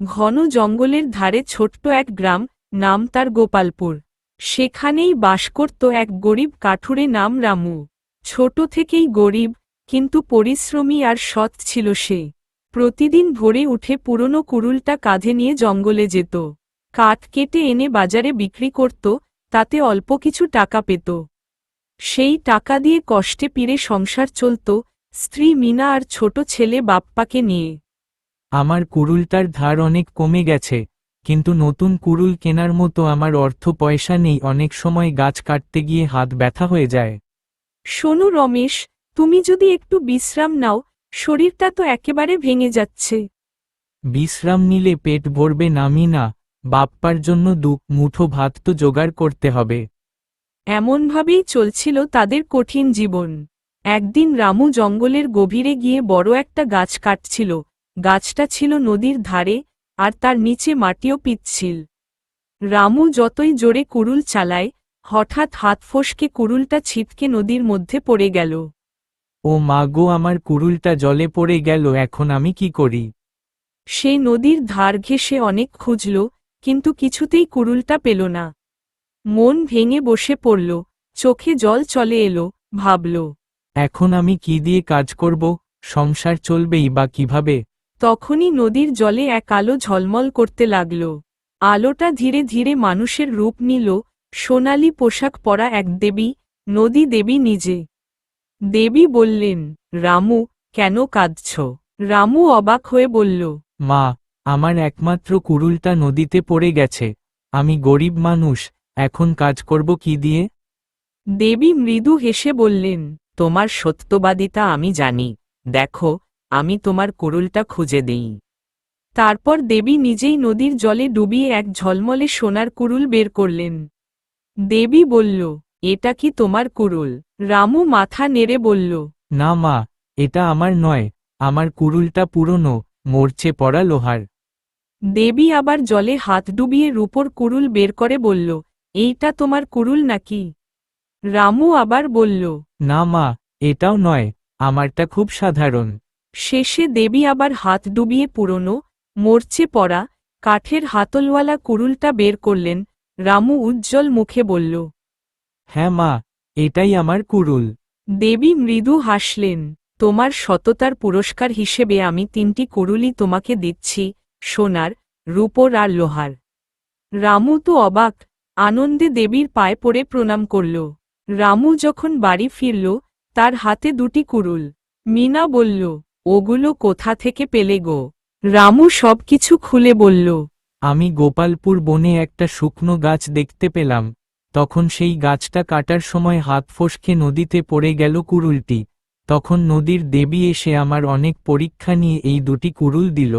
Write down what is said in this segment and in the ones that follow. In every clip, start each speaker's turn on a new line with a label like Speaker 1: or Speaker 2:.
Speaker 1: ঘন জঙ্গলের ধারে ছোট্ট এক গ্রাম, নাম তার গোপালপুর। সেখানেই বাস করত এক গরিব কাঠুরে নাম রামু। ছোট থেকেই গরিব, কিন্তু পরিশ্রমী আর সৎ ছিল সে। প্রতিদিন ভোরে উঠে পুরনো কুড়ুলটা কাঁধে নিয়ে জঙ্গলে যেত। কাঠ কেটে এনে বাজারে বিক্রি করত, তাতে অল্প কিছু টাকা পেত। সেই টাকা দিয়ে কষ্টে পিড়ে সংসার চলত, স্ত্রী মিনা আর ছোট ছেলে বাপ্পাকে নিয়ে।
Speaker 2: আমার কুড়ুলটার ধার অনেক কমে গেছে কিন্তু নতুন কুড়ুল কেনার মতো আমার অর্থ পয়সা নেই অনেক সময় গাছ কাটতে গিয়ে হাত ব্যথা হয়ে যায়।
Speaker 1: শোনো রমেশ তুমি যদি একটু বিশ্রাম নাও শরীরটা তো একেবারে ভেঙে যাচ্ছে।
Speaker 2: বিশ্রাম নিলে পেট ভরবে নামি না বাপ্পার জন্য দু মুঠো ভাত তো জোগাড় করতে হবে।
Speaker 1: এমনভাবেই চলছিল তাদের কঠিন জীবন। একদিন রামু জঙ্গলের গভীরে গিয়ে বড় একটা গাছ কাটছিল গাছটা ছিল নদীর ধারে আর তার নিচে মাটিও পিচ্ছিল। রামু যতই জোরে কুড়ুল চালায় হঠাৎ হাত ফসকে কুড়ুলটা ছিটকে নদীর মধ্যে পড়ে গেল।
Speaker 2: ও মা গো আমার কুড়ুলটা জলে পড়ে গেল এখন আমি কি করি?
Speaker 1: সে নদীর ধার ঘেঁষে অনেক খুঁজল কিন্তু কিছুতেই কুড়ুলটা পেল না। মন ভেঙে বসে পড়ল চোখে জল চলে এলো ভাবল
Speaker 2: এখন আমি কি দিয়ে কাজ করব? সংসার চলবেই বা কীভাবে?
Speaker 1: তখনই নদীর জলে এক আলো ঝলমল করতে লাগল। আলোটা ধীরে ধীরে মানুষের রূপ নিল। সোনালি পোশাক পরা এক দেবী নদী দেবী নিজে। দেবী বললেন রামু কেন কাঁদছ? রামু অবাক হয়ে বলল
Speaker 2: মা আমার একমাত্র কুড়ুলটা নদীতে পড়ে গেছে। আমি গরিব মানুষ এখন কাজ করব কি দিয়ে?
Speaker 1: দেবী মৃদু হেসে বললেন তোমার সত্যবাদিতা আমি জানি। দেখো আমি তোমার কুড়ুলটা খুঁজে দেই। তারপর দেবী নিজেই নদীর জলে ডুবিয়ে এক ঝলমলে সোনার কুড়ুল বের করলেন। দেবী বলল এটা কি তোমার কুড়ুল? রামু মাথা নেড়ে বলল
Speaker 2: না মা এটা আমার নয় আমার কুড়ুলটা পুরনো মরচে পড়া লোহার।
Speaker 1: দেবী আবার জলে হাত ডুবিয়ে রূপর কুড়ুল বের করে বলল এইটা তোমার কুড়ুল নাকি? রামু আবার বলল
Speaker 2: না মা এটাও নয় আমারটা খুব সাধারণ।
Speaker 1: শেষে দেবী আবার হাত ডুবিয়ে পুরনো মরচে পড়া কাঠের হাতলওয়ালা কুড়ুলটা বের করলেন রামু উজ্জ্বল মুখে বলল
Speaker 2: হ্যাঁ মা এটাই আমার কুড়ুল।
Speaker 1: দেবী মৃদু হাসলেন তোমার সততার পুরস্কার হিসেবে আমি তিনটি কুড়ুলি তোমাকে দিচ্ছি সোনার রূপর আর লোহার। রামু তো অবাক আনন্দে দেবীর পায়ে পড়ে প্রণাম করল। রামু যখন বাড়ি ফিরল তার হাতে দুটি কুড়ুল। মিনা বলল ওগুলো কোথা থেকে পেলে গো? রামু সবকিছু খুলে বলল
Speaker 2: আমি গোপালপুর বনে একটা শুকনো গাছ দেখতে পেলাম। তখন সেই গাছটা কাটার সময় হাত ফসকে নদীতে পড়ে গেল কুড়ুলটি। তখন নদীর দেবী এসে আমার অনেক পরীক্ষা নিয়ে এই দুটি কুড়ুল দিল।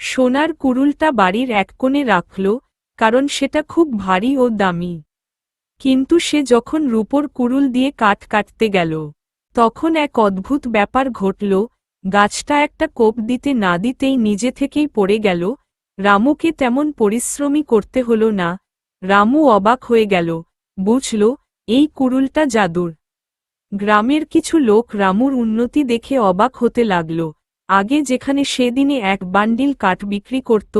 Speaker 1: সোনার কুড়ুলটা বাড়ির এক কোণে রাখল কারণ সেটা খুব ভারী ও দামি। কিন্তু সে যখন রূপর কুড়ুল দিয়ে কাঠ কাটতে গেল তখন এক অদ্ভুত ব্যাপার ঘটল গাছটা একটা কোপ দিতে না দিতেই নিজে থেকেই পড়ে গেল, রামুকে তেমন পরিশ্রমী করতে হল না, রামু অবাক হয়ে গেল, বুঝল, এই কুড়ুলটা জাদুর। গ্রামের কিছু লোক রামুর উন্নতি দেখে অবাক হতে লাগল, আগে যেখানে সেদিনে এক বান্ডিল কাঠ বিক্রি করত,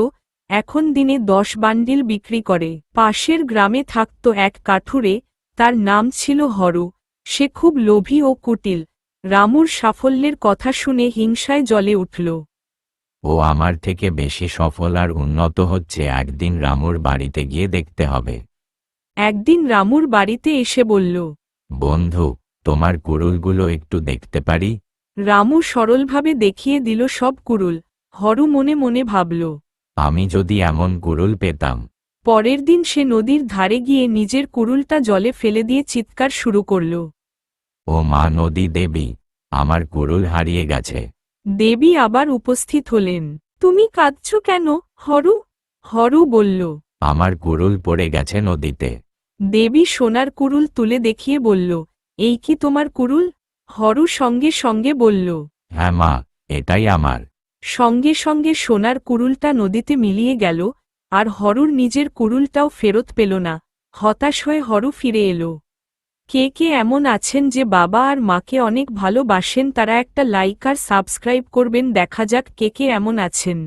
Speaker 1: এখন দিনে দশ বান্ডিল বিক্রি করে। পাশের গ্রামে থাকত এক কাঠুরে, তার নাম ছিল হরু, সে খুব লোভী ও কুটিল। রামুর সাফল্যের কথা শুনে হিংসায় জলে উঠল।
Speaker 3: ও আমার থেকে বেশি সফল আর উন্নত হচ্ছে একদিন রামুর বাড়িতে গিয়ে দেখতে হবে।
Speaker 1: একদিন রামুর বাড়িতে এসে বলল
Speaker 3: বন্ধু তোমার কুড়ুলগুলো একটু দেখতে পারি?
Speaker 1: রামু সরলভাবে দেখিয়ে দিল সব কুড়ুল। হরু মনে মনে ভাবল
Speaker 3: আমি যদি এমন কুড়ুল পেতাম।
Speaker 1: পরের দিন সে নদীর ধারে গিয়ে নিজের কুড়ুলটা জলে ফেলে দিয়ে চিৎকার শুরু করল।
Speaker 3: ও মা নদী দেবী আমার কুড়ুল হারিয়ে গেছে।
Speaker 1: দেবী আবার উপস্থিত হলেন। তুমি কাঁদছ কেন হরু? হরু বলল
Speaker 3: আমার কুড়ুল পড়ে গেছে নদীতে।
Speaker 1: দেবী সোনার কুড়ুল তুলে দেখিয়ে বলল এই কি তোমার কুড়ুল হরু সঙ্গে সঙ্গে বলল
Speaker 3: হ্যাঁ মা এটাই আমার।
Speaker 1: সঙ্গে সঙ্গে সোনার কুড়ুলটা নদীতে মিলিয়ে গেল আর হরুর নিজের কুরুলটাও ফেরত পেল না। হতাশ হয়ে হরু ফিরে এলো। কে কে এমন আছেন যে বাবা আর মাকে অনেক ভালোবাসেন তারা একটা লাইক আর সাবস্ক্রাইব করবেন দেখা যাক কে কে এমন আছেন।